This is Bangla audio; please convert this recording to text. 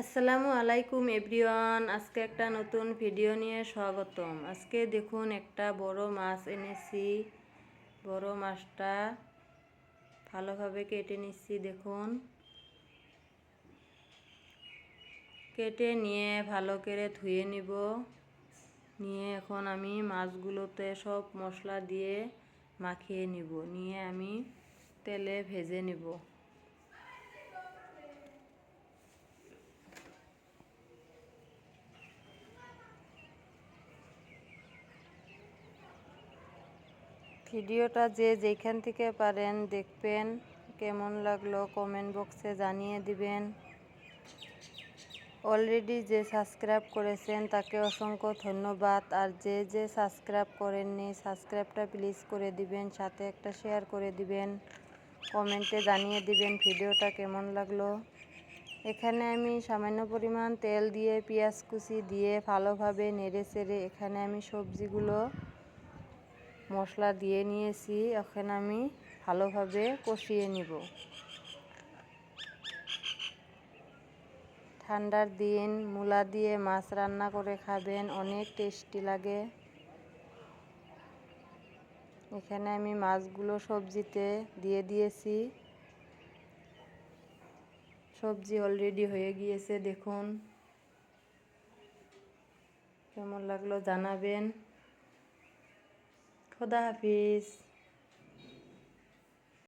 আসসালামু আলাইকুম এভরিওয়ান, আজকে একটা নতুন ভিডিও নিয়ে স্বাগতম। আজকে দেখুন, একটা বড় মাছ এনেছি। বড় মাছটা ভালোভাবে কেটে নিচ্ছি, দেখুন। কেটে নিয়ে ভালো করে ধুয়ে নিব। নিয়ে এখন আমি মাছগুলোতে সব মশলা দিয়ে মাখিয়ে নিব। নিয়ে আমি তেলে ভেজে নিব। ভিডিওটা যে যেখান থেকে পারেন দেখবেন। কেমন লাগল কমেন্ট বক্সে জানিয়ে দিবেন। অলরেডি যে সাবস্ক্রাইব করেছেন, তাকে অসংখ্য ধন্যবাদ। আর যে যে সাবস্ক্রাইব করেননি সাবস্ক্রাইবটা প্লিজ করে দিবেন, সাথে একটা শেয়ার করে দিবেন। কমেন্টে জানিয়ে দিবেন ভিডিওটা কেমন লাগল। এখানে আমি সামান্য পরিমাণ তেল দিয়ে, পেঁয়াজ কুচি দিয়ে ভালোভাবে নেড়ে চেড়ে এখানে আমি সবজিগুলো মশলা দিয়ে নিয়েছি, এখন আমি ভালোভাবে কষিয়ে নিব। ঠান্ডার দিন, মূলা দিয়ে মাছ রান্না করে খাবেন, অনেক টেস্টি লাগে। এখানে আমি মাছগুলো সবজিতে দিয়ে দিয়েছি। সবজি অলরেডি হয়ে গিয়েছে, দেখুন। কেমন লাগল জানাবেন। toda vez.